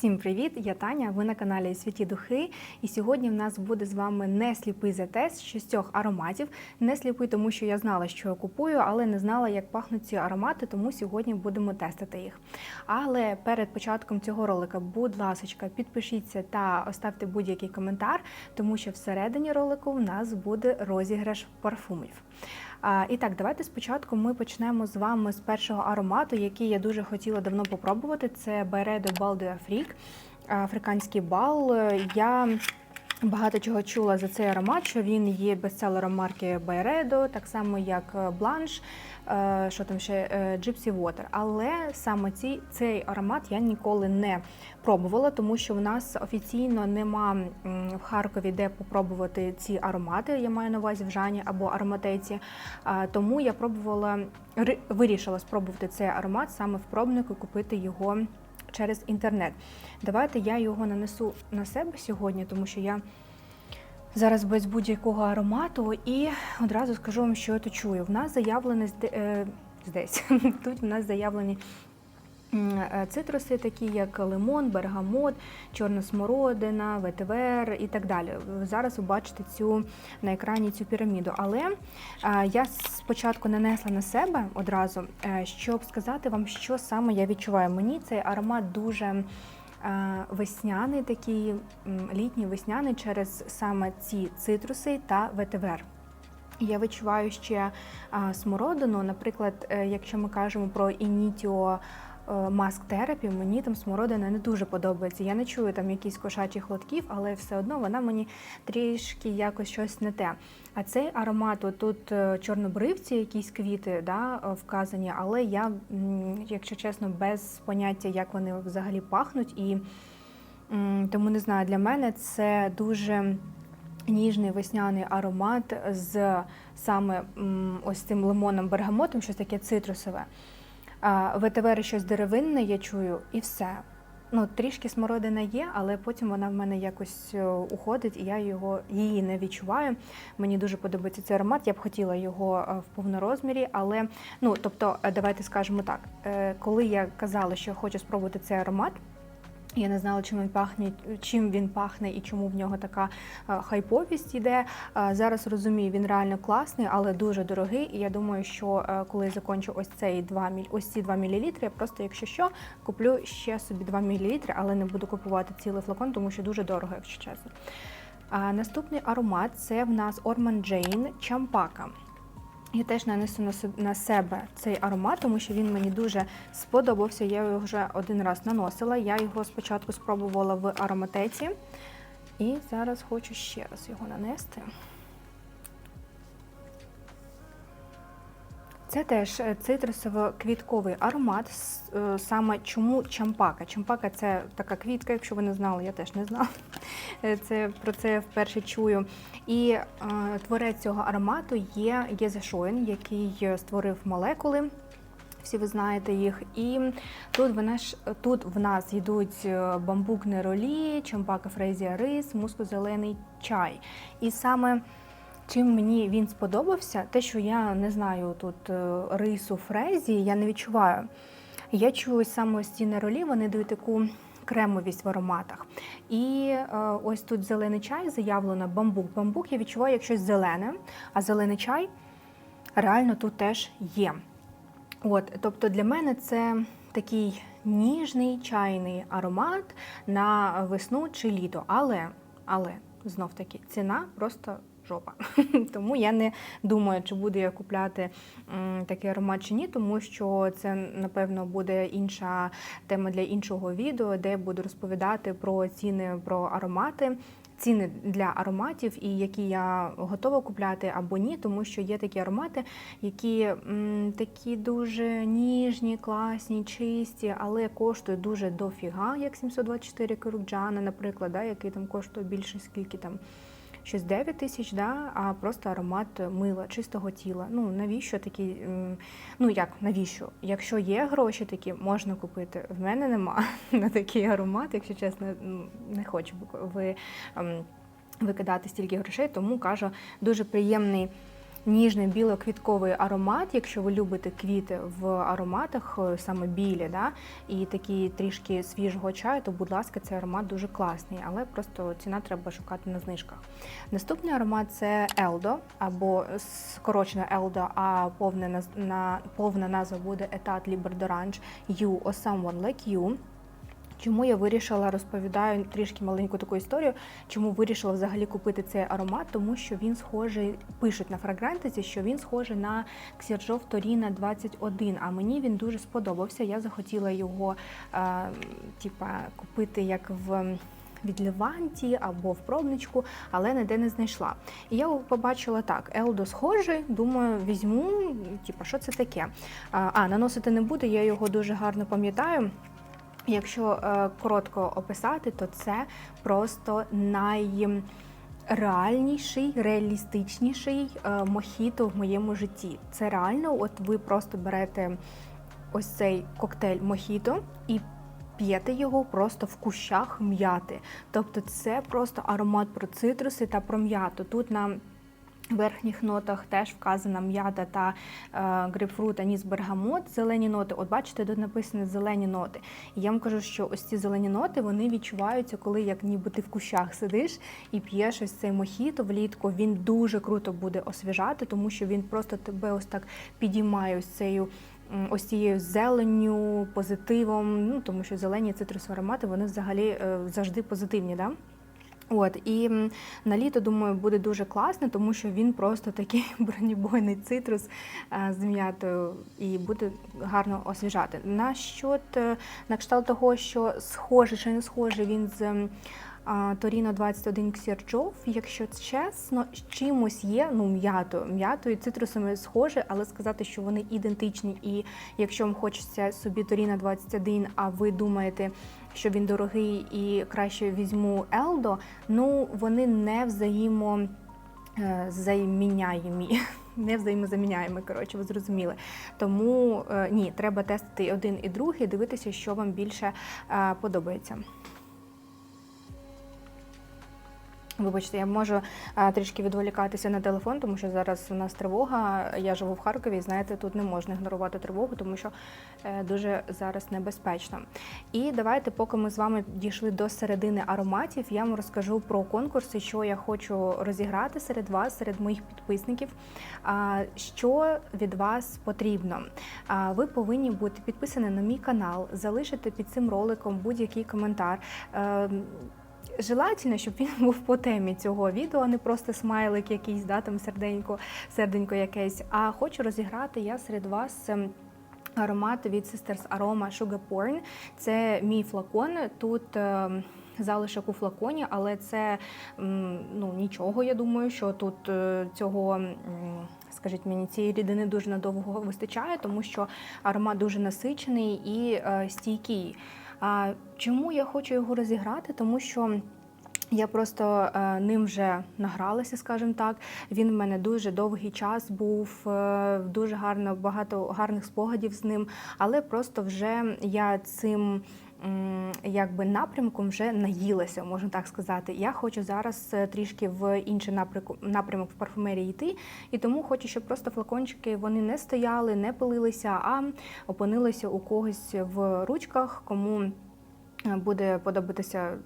Всім привіт! Я Таня. Ви на каналі Святі Духи. І сьогодні в нас буде з вами не сліпий затест шістьох ароматів. Не сліпий, тому що я знала, що я купую, але не знала, як пахнуть ці аромати, тому сьогодні будемо тестити їх. Але перед початком цього ролика, будь ласка, підпишіться та оставте будь-який коментар, тому що всередині ролику в нас буде розіграш парфумів. І так, давайте спочатку ми почнемо з вами з першого аромату, який я дуже хотіла давно попробувати. Це Бередо Балди Afrique, африканський бал. Я Багато чого чула за цей аромат, що він є бестселером марки Byredo, так само як Blanche, е, що там ще е, Gypsy Water. Але саме ці, цей аромат я ніколи не пробувала, тому що в нас офіційно нема в Харкові де попробувати ці аромати. Я маю на увазі в Жані або ароматеці. Тому я пробувала вирішила спробувати цей аромат саме в пробнику, купити його через інтернет. Давайте я його нанесу на себе сьогодні, тому що я зараз без будь-якого аромату і одразу скажу вам, що я тут чую. В нас заявлені здесь. Тут в нас заявлені Е, цитруси, такі як лимон, бергамот, чорна смородина, ветивер і так далі. Зараз ви бачите цю на екрані цю піраміду. Але е, я спочатку нанесла на себе одразу, е, щоб сказати вам, що саме я відчуваю. Мені цей аромат дуже весняний, такий літній весняний через саме ці цитруси та ветивер. Я відчуваю ще смородину, наприклад, якщо ми кажемо про інітіо маск терапі, мені там смородина не дуже подобається. Я не чую там якісь кошачих лотків, але все одно вона мені трішки якось щось не те. А цей аромат, тут е, чорнобривці, якісь квіти да, е, вказані, але я, якщо чесно, без поняття, як вони взагалі пахнуть, і тому не знаю, для мене це дуже. Ніжний весняний аромат з саме ось цим лимоном бергамотом, щось таке цитрусове. ВТВ щось деревинне, я чую, і все. Ну, Трішки смородина є, але потім вона в мене якось е, уходить, і я його її не відчуваю. Мені дуже подобається цей аромат. Я б хотіла його е, в повнорозмірі, але ну тобто, е, давайте скажемо так, коли я казала, що хочу спробувати цей аромат. Я не знала, чим він пахне, чим він пахне і чому в нього така е, хайповість йде. Е, зараз розумію, він реально класний, але дуже дорогий. І я думаю, що е, коли я закінчу ось цей 2 ось ці 2 мл, я просто, якщо що, куплю ще собі 2 мл, але не буду купувати цілий флакон, тому що дуже дорого, якщо чесно. Наступний аромат це в нас Orman Jane Чампака. Я теж нанесу на себе цей аромат, тому що він мені дуже сподобався. Я його вже один раз наносила. Я його спочатку спробувала в ароматеці. І зараз хочу ще раз його нанести. Це теж е, цитрусово-квітковий аромат. Е, саме чому чампака? Чампака це така квітка, якщо ви не знали, я теж не знала. Е, це Про це вперше чую. І е, творець цього аромату є Єзе Шоєн, який створив молекули. Всі ви знаєте їх. І тут в нас, тут в нас йдуть бамбук неролі, чампака фрезія рис, мускозелений чай. І саме Чим мені він сподобався, те, що я не знаю тут е, рису фрезі, я не відчуваю. Я чую саме ось ці неролі, вони дають таку кремовість в ароматах. І е, ось тут зелений чай заявлено бамбук. Бамбук я відчуваю як щось зелене, а зелений чай реально тут теж є. От, Тобто для мене це такий ніжний чайний аромат на весну чи літо. Але, але знов таки ціна просто жопа. Тому я не думаю, чи буду я купляти такий аромат чи ні, тому що це, напевно, буде інша тема для іншого відео, де я буду розповідати про ціни про аромати ціни для ароматів і які я готова купляти або ні, тому що є такі аромати, які м, такі дуже ніжні, класні, чисті, але коштують дуже дофіга, як 724 Керуджана, наприклад, да, який там коштує більше скільки там. Щось 9 тисяч, да, а просто аромат мила, чистого тіла. Ну навіщо такі? Ну як навіщо? Якщо є гроші такі, можна купити. В мене нема на такий аромат, якщо чесно, не хочу ви викидати стільки грошей, тому кажу, дуже приємний ніжний білоквітковий аромат. Якщо ви любите квіти в ароматах, е, саме білі, да, і такі трішки свіжого чаю, то, будь ласка, цей аромат дуже класний, але просто ціна треба шукати на знижках. Наступний аромат це Елдо, або скорочена Елдо, а повна, на, повна назва буде Libre d'Orange You or Someone Like You. Чому я вирішила розповідаю трішки маленьку таку історію, чому вирішила взагалі купити цей аромат, тому що він схожий, пишуть на фрагрантиці, що він схожий на Ксержов Торіна 21, а мені він дуже сподобався. Я захотіла його е, типа, купити як в від Леванті або в пробничку, але ніде не знайшла. І я побачила так: Елдо схожий, думаю, візьму, типа, що це таке. А, а, наносити не буду, я його дуже гарно пам'ятаю. Якщо е, коротко описати, то це просто найреальніший, реалістичніший е, мохіто в моєму житті. Це реально, от ви просто берете ось цей коктейль мохіто і п'єте його просто в кущах м'яти. Тобто це просто аромат про цитруси та про м'яту. Тут на верхніх нотах теж вказана м'ята та е, грейпфрут, аніс бергамот, зелені ноти. От бачите, тут написано зелені ноти. І я вам кажу, що ось ці зелені ноти вони відчуваються, коли як ніби ти в кущах сидиш і п'єш ось цей мохіто влітку. Він дуже круто буде освіжати, тому що він просто тебе ось так підіймає ось цією. Ось цією зеленню, позитивом, ну тому що зелені цитрусові аромати вони взагалі е, завжди позитивні. Да? От і на літо, думаю, буде дуже класно, тому що він просто такий бронебойний цитрус е, з м'ятою і буде гарно освіжати. На щот, е, на кшталт того, що схоже чи не схоже, він з Торіно 21 Ксірджов, якщо чесно, з чимось є, ну м'ято, м'ятою, цитрусами схоже, але сказати, що вони ідентичні, і якщо вам хочеться собі Торіно 21, а ви думаєте, що він дорогий і краще візьму Елдо, ну вони не взаємо е, заміняємі. Не взаємозаміняємо, коротше, ви зрозуміли. Тому е, ні, треба тестити один і другий, дивитися, що вам більше е, подобається. Вибачте, я можу а, трішки відволікатися на телефон, тому що зараз у нас тривога. Я живу в Харкові, і знаєте, тут не можна ігнорувати тривогу, тому що е, дуже зараз небезпечно. І давайте, поки ми з вами дійшли до середини ароматів, я вам розкажу про конкурси, що я хочу розіграти серед вас, серед моїх підписників. А, що від вас потрібно? А, ви повинні бути підписані на мій канал, залишити під цим роликом будь-який коментар. Е, Желательно, щоб він був по темі цього відео, а не просто смайлик якийсь, да, там серденько, серденько якесь. А хочу розіграти я серед вас. ем, Аромат від Sisters Aroma Sugar Porn. Це мій флакон. Тут ем, залишок у флаконі, але це ну, нічого. Я думаю, що тут е, цього. Скажіть мені, цієї рідини дуже надовго вистачає, тому що аромат дуже насичений і е, стійкий. Чому я хочу його розіграти? Тому що. Я просто е, ним вже награлася, скажімо так. Він в мене дуже довгий час був, е, дуже гарно, багато гарних спогадів з ним, але просто вже я цим. Якби напрямком вже наїлася, можна так сказати. Я хочу зараз е, трішки в інший напрямок, в парфумерії йти, і тому хочу, щоб просто флакончики вони не стояли, не пилилися, а опинилися у когось в ручках, кому буде подобатися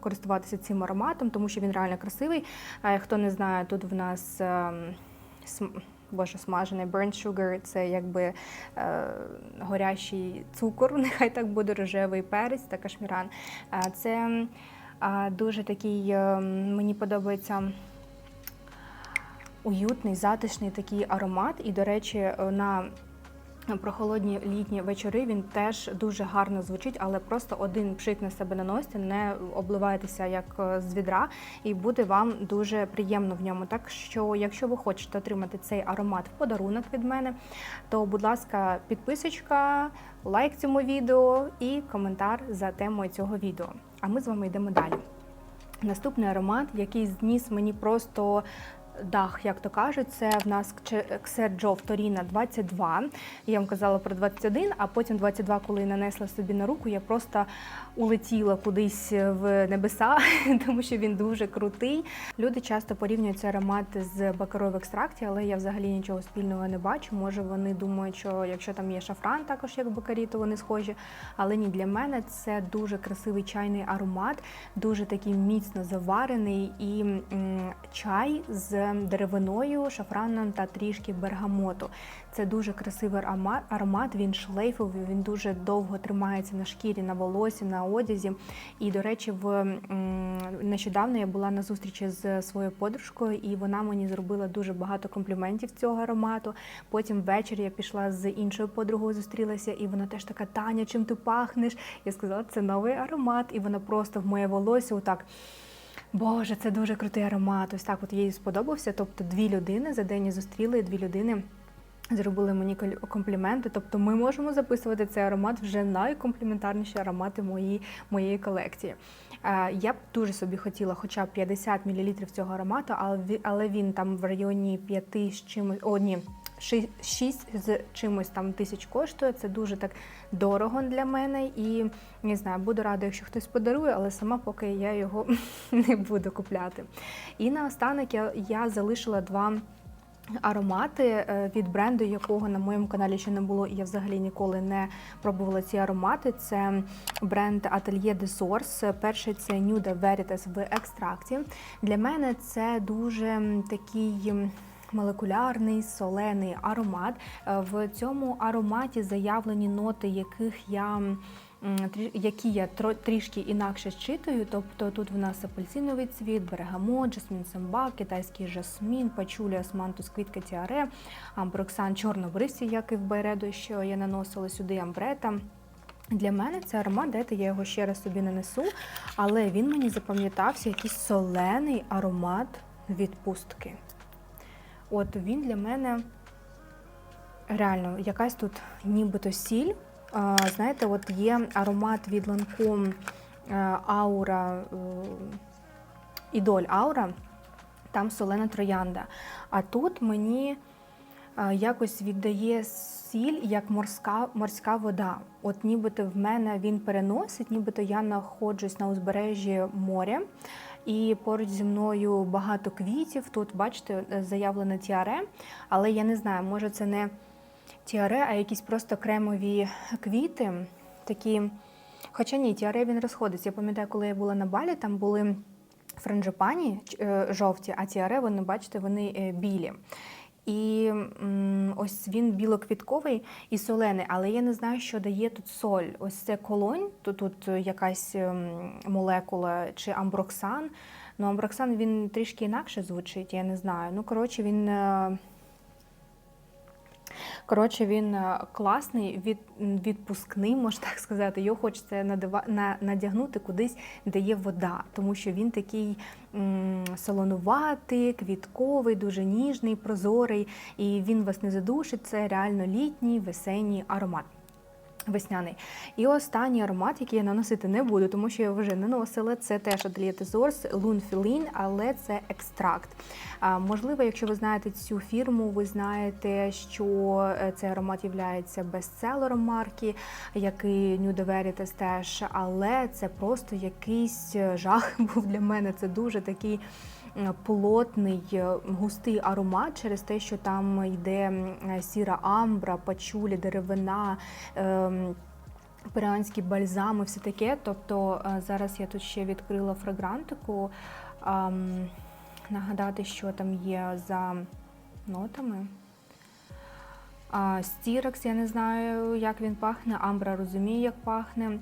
користуватися цим ароматом, тому що він реально красивий. Хто не знає, тут в нас ем, Боже, смажений burnt sugar – це якби е, горящий цукор, нехай так буде рожевий перець та кашміран. Це е, дуже такий, е, мені подобається уютний, затишний такий аромат. І, до речі, е, на прохолодні літні вечори він теж дуже гарно звучить, але просто один пшик на себе наносите, не обливайтеся як е, з відра, і буде вам дуже приємно в ньому. Так що, якщо ви хочете отримати цей аромат в подарунок від мене, то, будь ласка, підписочка, лайк цьому відео і коментар за темою цього відео. А ми з вами йдемо далі. Наступний аромат, який зніс мені просто дах, як то кажуть, це в нас Ксерджо Торіна 22. Я вам казала про 21, а потім 22, коли нанесла собі на руку, я просто улетіла кудись в небеса, тому що він дуже крутий. Люди часто порівнюють цей аромат з бакаро в екстракті, але я взагалі нічого спільного не бачу. Може, вони думають, що якщо там є шафран, також як бакарі, то вони схожі. Але ні, для мене це дуже красивий чайний аромат, дуже такий міцно заварений і м, чай з деревиною, шафраном та трішки бергамоту. Це дуже красивий аромат, аромат, він шлейфовий, він дуже довго тримається на шкірі, на волосі, на одязі. І, до речі, в нещодавно я була на зустрічі з своєю подружкою, і вона мені зробила дуже багато компліментів цього аромату. Потім ввечері я пішла з іншою подругою, зустрілася, і вона теж така: Таня, чим ти пахнеш? Я сказала, це новий аромат, і вона просто в моє волосся отак. Боже, це дуже крутий аромат. Ось так от їй сподобався. Тобто дві людини за день зустріли, дві людини. Зробили мені компліменти, тобто ми можемо записувати цей аромат вже найкомпліментарніші аромати моєї моєї колекції. Я б дуже собі хотіла хоча б 50 мл цього аромату, але він там в районі 5 з чимось, о, ні, 6 з чимось там тисяч коштує. Це дуже так дорого для мене. І не знаю, буду рада, якщо хтось подарує, але сама поки я його не буду купляти. І наостанок я, я залишила два. Аромати е, від бренду, якого на моєму каналі ще не було, і я взагалі ніколи не пробувала ці аромати. Це бренд Atelier de Source. Перший це Nude Veritas в екстракті. Для мене це дуже такий. Молекулярний солений аромат. Е, в цьому ароматі заявлені ноти, яких я які я трішки інакше щитую. Тобто тут в нас апельсиновий цвіт, бергамот, жасмін самба, китайський жасмін, пачулі, османтус, квітка тіаре, амброксан, чорнобривці, як і в Байреду, що я наносила сюди амбрета. Для мене це аромат, дайте я його ще раз собі нанесу, але він мені запам'ятався якийсь солений аромат відпустки. От він для мене реально якась тут нібито сіль. Знаєте, от є аромат від Lancome Аура, Ідоль Аура, там солена троянда. А тут мені якось віддає сіль як морська морська вода. От нібито в мене він переносить, нібито я знаходжусь на узбережжі моря. І поруч зі мною багато квітів. Тут, бачите, заявлено тіаре, але я не знаю, може це не тіаре, а якісь просто кремові квіти. такі. Хоча ні, тіаре він розходиться. Я пам'ятаю, коли я була на балі, там були франжипані е, жовті, а тіаре, вони, бачите, вони е, білі. І ось він білоквітковий і солений, але я не знаю, що дає тут соль. Ось це колонь, то тут якась ем, молекула чи амброксан. Ну, амброксан він трішки інакше звучить, я не знаю. Ну, коротше, він е, Коротше, він е, класний, від, відпускний, можна так сказати. Його хочеться надива, на, надягнути кудись, де є вода, тому що він такий м, солонуватий, квітковий, дуже ніжний, прозорий, і він вас не задушить. Це реально літній весенній аромат. Весняний. І останній аромат, який я наносити не буду, тому що я вже наносила, це теж Atelier Tesors Lunfilin, але це екстракт. А, Можливо, якщо ви знаєте цю фірму, ви знаєте, що е, цей аромат є бестселером марки, як і New Veritas теж, але це просто якийсь е, жах був для мене. Це дуже такий. Е, плотний е, густий аромат через те, що там йде сіра амбра, пачулі, деревина. Перуанські бальзами, все таке. Тобто е, зараз я тут ще відкрила фрагрантику, ем, нагадати, що там є за нотами. Стірекс, я не знаю, як він пахне, амбра розуміє, як пахне.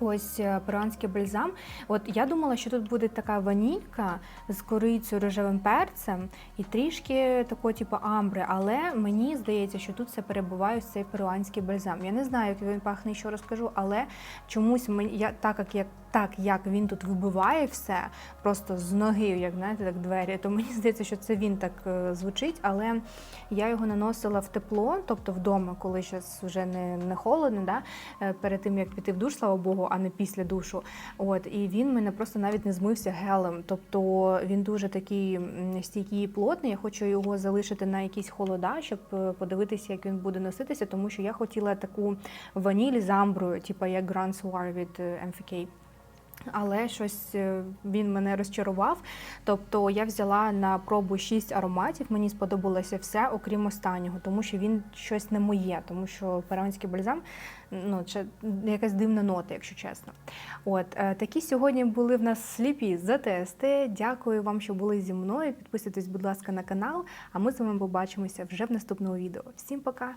Ось е, перуанський бальзам. От я думала, що тут буде така ванілька з корицею рожевим перцем і трішки такого, типу амбри, але мені здається, що тут все перебуває ось цей перуанський бальзам. Я не знаю, як він пахне, що розкажу, але чомусь мені я так як я так, як він тут вибиває все, просто з ноги, як знаєте, так двері, то мені здається, що це він так е, звучить, але я його наносила в тепло, тобто вдома, коли зараз вже не, не холодно, да, е, перед тим як піти в душ, слава Богу, а не після душу. От і він мене просто навіть не змився гелем. Тобто він дуже такий стійкий і плотний. Я хочу його залишити на якісь холода, щоб е, подивитися, як він буде носитися, тому що я хотіла таку ваніль з амброю, типу як Grand Soir від MFK. Але щось е, він мене розчарував. Тобто я взяла на пробу шість ароматів. Мені сподобалося все, окрім останнього, тому що він щось не моє, тому що перуанський бальзам ну це якась дивна нота, якщо чесно. От е, такі сьогодні були в нас сліпі затести. Дякую вам, що були зі мною. Підписуйтесь, будь ласка, на канал. А ми з вами побачимося вже в наступному відео. Всім пока!